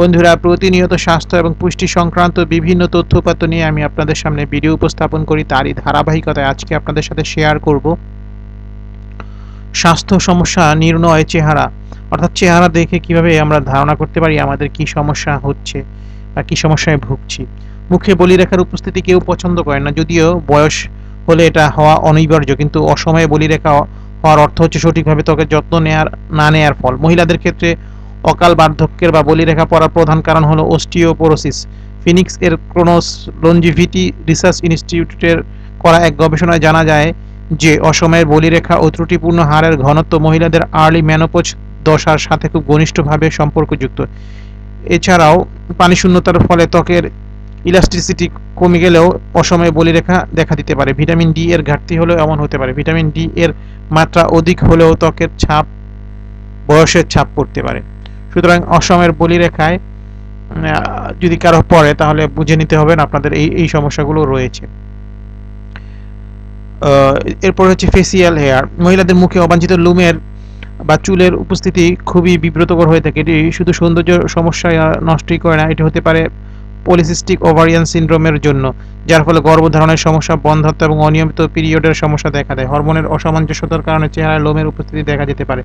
বন্ধুরা, প্রতিনিয়ত স্বাস্থ্য এবং পুষ্টি সংক্রান্ত বিভিন্ন তথ্যপাত্র নিয়ে আমি আপনাদের সামনে ভিডিও উপস্থাপন করি। তারই ধারাবাহিকতায় আজকে আপনাদের সাথে শেয়ার করব। স্বাস্থ্য সমস্যা, নির্ণয় চেহারা, অর্থাৎ চেহারা দেখে কীভাবে আমরা ধারণা করতে পারি আমাদের কি সমস্যা হচ্ছে বা কি সমস্যায় ভুগছি। মুখে বলি রেখার উপস্থিতি কেউ পছন্দ করে না, যদিও বয়স হলে এটা হওয়া অনিবার্য, কিন্তু অসময়ে বলি রেখা হওয়ার অর্থ হচ্ছে সঠিকভাবে ত্বকের যত্ন নেয়ার, না নেয়ার ফল। মহিলাদের ক্ষেত্রে অকাল বার্ধক্যের বা বলিরেখা পড়ার প্রধান কারণ হলো অস্টিওপোরোসিস। ফিনিক্স এর ক্রোনোস লঞ্জিভিটি রিসার্চ ইনস্টিটিউটের করা এক গবেষণায় জানা যায় যে, অসময়ের বলিরেখা ও ত্রুটিপূর্ণ হাড়ের ঘনত্ব মহিলাদের আর্লি ম্যানোপোজ দশার সাথে খুব ঘনিষ্ঠভাবে সম্পর্কযুক্ত। এছাড়াও, পানি শূন্যতার ফলে ত্বকের ইলাস্টিসিটি কমে গেলেও অসময়ে বলিরেখা দেখা দিতে পারে। ভিটামিন ডি এর ঘাটতি হলেও এমন হতে পারে। ভিটামিন ডি এর মাত্রা অধিক হলেও ত্বকের ছাপ, বয়সের ছাপ পড়তে পারে। সুতরাং অসমের বলিরেখায় যদি কারও পড়ে, তাহলে বুঝে নিতে হবে আপনাদের এই এই সমস্যাগুলো রয়েছে। এরপর হচ্ছে ফেসিয়াল হেয়ার মহিলাদের মুখে অবাঞ্ছিত লুমের বা চুলের উপস্থিতি খুবই বিব্রতকর হয়ে থাকে। এটি শুধু সৌন্দর্য সমস্যা নষ্টই করে না, এটি হতে পারে পলিসিস্টিক ওভারিয়ান সিনড্রোমের জন্য, যার ফলে গর্ভধারণের সমস্যা বন্ধাত্ম এবং অনিয়মিত পিরিয়ডের সমস্যা দেখা দেয়। হরমোনের অসামঞ্জস্যতার কারণে চেহারায় লোমের উপস্থিতি দেখা যেতে পারে।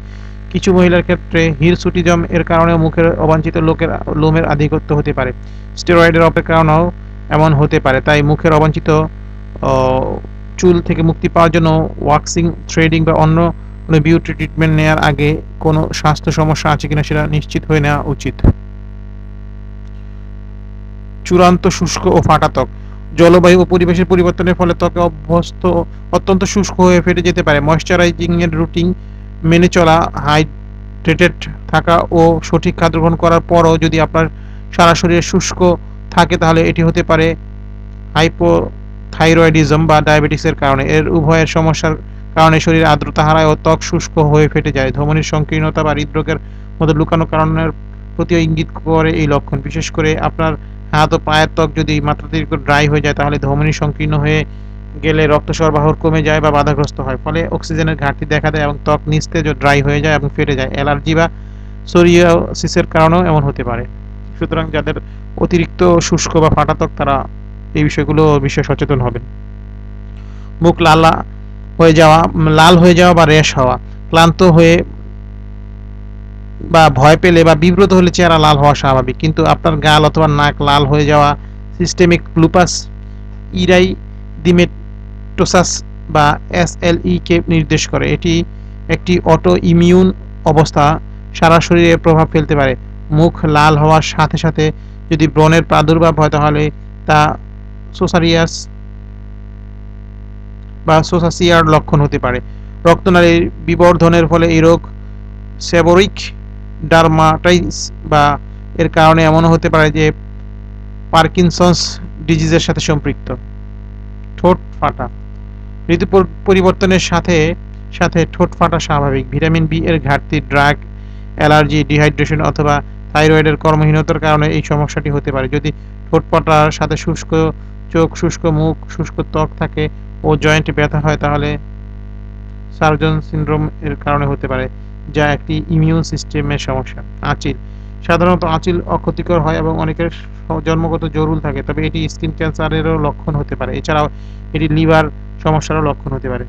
কিছু মহিলার ক্ষেত্রে হিরসুটিজম এর কারণেও মুখের অবাঞ্ছিত লোকের লোমের আধিপত্য হতে পারে। স্টেরয়েডের অপের কারণেও এমন হতে পারে। তাই মুখের অবাঞ্ছিত চুল থেকে মুক্তি পাওয়ার জন্য ওয়াক্সিং থ্রেডিং বা অন্য কোনো বিউটি ট্রিটমেন্ট নেওয়ার আগে কোনো স্বাস্থ্য সমস্যা আছে কিনা সেটা নিশ্চিত হয়ে নেওয়া উচিত। চূড়ান্ত, শুষ্ক ও ফাটা ত্বক। জলবায়ু ও পরিবেশের পরিবর্তনের ফলে ত্বকে অভ্যস্ত, অত্যন্ত শুষ্ক হয়ে ফেটে যেতে পারে। ময়শ্চারাইজিং এর রুটিন মেনে চলা, হাইড্রেটেড থাকা ও সঠিক খাদ্য গ্রহণ করার পরও যদি আপনার সারা শরীরে শুষ্ক থাকে, তাহলে এটি হতে পারে হাইপোথাইরয়েডিজম বা ডায়াবেটিসের কারণে। এর উভয়ের সমস্যার কারণে শরীরে আর্দ্রতা হারায় ও ত্বক শুষ্ক হয়ে ফেটে যায়। ধমনির সংকীর্ণতা বা হৃদরোগের মতো লুকানো কারণের প্রতিও ইঙ্গিত করে এই লক্ষণ। বিশেষ করে আপনার হাত ও পায়ের ত্বক যদি মাত্রাতিরিক্ত ড্রাই হয়ে যায়, তাহলে ধমনী সংকীর্ণ হয়ে গেলে রক্ত সরবরাহ কমে যায় বা বাধাগ্রস্ত হয়। ফলে অক্সিজেনের ঘাটতি দেখা দেয় এবং ত্বক নিস্তেজ ও ড্রাই হয়ে যায় এবং ফেটে যায়। অ্যালার্জি বা সোরিয়াসিসের কারণেও এমন হতে পারে। সুতরাং যাদের অতিরিক্ত শুষ্ক বা ফাটা ত্বক, তারা এই বিষয়গুলো বিষয়ে সচেতন হবেন। মুখ লালা হয়ে যাওয়া লাল হয়ে যাওয়া বা র্যাশ হওয়া, ক্লান্ত হয়ে বা ভয় পেলে বা বিব্রত হলে চেহারা লাল হওয়া স্বাভাবিক। কিন্তু আপনার গাল অথবা নাক লাল হয়ে যাওয়া সিস্টেমিক লুপাস ইরাই ডিমেটোসাস বা এসএলই কে নির্দেশ করে। এটি একটি অটো ইমিউন অবস্থা, সারা শরীরে প্রভাব ফেলতে পারে। মুখ লাল হওয়ার সাথে সাথে যদি ব্রণের প্রাদুর্ভাব হয় তাহলে তা সোসারিয়াস বা সোসাসিয়ার লক্ষণ হতে পারে। রক্তনালীর বিবর্ধনের ফলে এই রোগ সেবরিক ডার্মাটাইস বা এর কারণে এমনও হতে পারে যে পার্কিনসন্স ডিজিজের সাথে সম্পৃক্ত। ঠোঁট ফাটা। ঋতু পরিবর্তনের সাথে সাথে ঠোঁট ফাটা স্বাভাবিক। ভিটামিন বি এর ঘাটতি, ড্রাগ, অ্যালার্জি, ডিহাইড্রেশন অথবা থাইরয়েডের কর্মহীনতার কারণে এই সমস্যাটি হতে পারে। যদি ঠোঁট ফাটার সাথে শুষ্ক চোখ, শুষ্ক মুখ, শুষ্ক ত্বক থাকে ও জয়েন্টে ব্যথা হয়, তাহলে সার্জন সিন্ড্রোম এর কারণে হতে পারে। যা একটি ইমিউন সিস্টেমের সমস্যা, আঁচিল। সাধারণত আঁচিল অক্ষতিকর হয় এবং অনেকের জন্মগত জরুল থাকে, তবে এটি স্কিন ক্যান্সারেরও লক্ষণ হতে পারে। এছাড়াও এটি লিভার সমস্যারও লক্ষণ হতে পারে।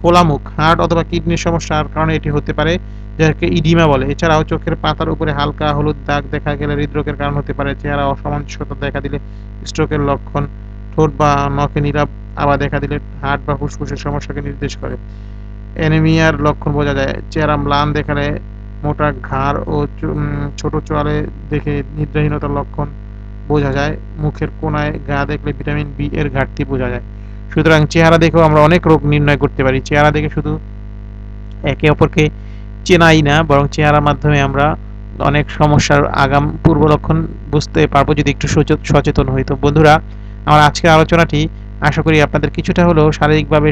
ফোলামুখ হার্ট অথবা কিডনির সমস্যার কারণে এটি হতে পারে, যাকে ইডিমা বলে। এছাড়াও চোখের পাতার উপরে হালকা হলুদ দাগ দেখা গেলে হৃদরোগের কারণ হতে পারে। চেহারা অসামঞ্জস্যতা দেখা দিলে স্ট্রোকের লক্ষণ, ঠোঁট বা নখে নীলাভ আবার দেখা দিলে হার্ট বা ফুসফুসের সমস্যাকে নির্দেশ করে। অ্যানিমিয়ার লক্ষণ বোঝা যায়। চেহারা ম্লান দেখালে, মোটা ঘাড় ও ছোট চোয়ালে দেখে নিদ্রাহীনতার লক্ষণ বোঝা যায়। মুখের কোনায় গা দেখলে ভিটামিন বি এর ঘাটতি বোঝা যায়। সুতরাং চেহারা দেখেও আমরা অনেক রোগ নির্ণয় করতে পারি। চেহারা দেখে শুধু একে অপরকে চেনাই না, বরং চেহারার মাধ্যমে আমরা অনেক সমস্যার আগাম পূর্ব লক্ষণ বুঝতে পারব যদি একটু সচেতন হই। তো বন্ধুরা, আমার আজকের আলোচনাটি আশা করি আপনাদের কিছুটা হলেও শারীরিকভাবে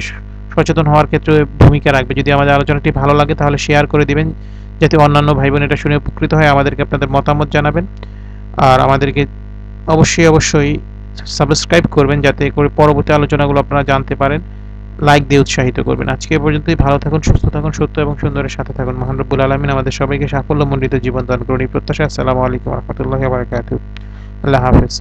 সচেতন হওয়ার ক্ষেত্রে ভূমিকা রাখবে। যদি আমাদের আলোচনাটি ভালো লাগে, তাহলে শেয়ার করে দিবেন, যাতে অন্যান্য ভাই বোন এটা শুনে উপকৃত হয়, আমাদেরকে আপনাদের মতামত জানাবেন। আর আমাদেরকে অবশ্যই অবশ্যই সাবস্ক্রাইব করবেন, যাতে করে পরবর্তী আলোচনাগুলো আপনারা জানতে পারেন। লাইক দিয়ে উৎসাহিত করবেন। আজকে পর্যন্তই। ভালো থাকুন, সুস্থ থাকুন, সত্য এবং সুন্দরের সাথে থাকুন। মহান রব্বুল আলমিন আমাদের সবাইকে সাফল্যমণ্ডিত জীবন দান করুন। এই প্রত্যাশা আসসালামু আলাইকুম রহমতুল্লাহ আল্লাহ হাফেজ।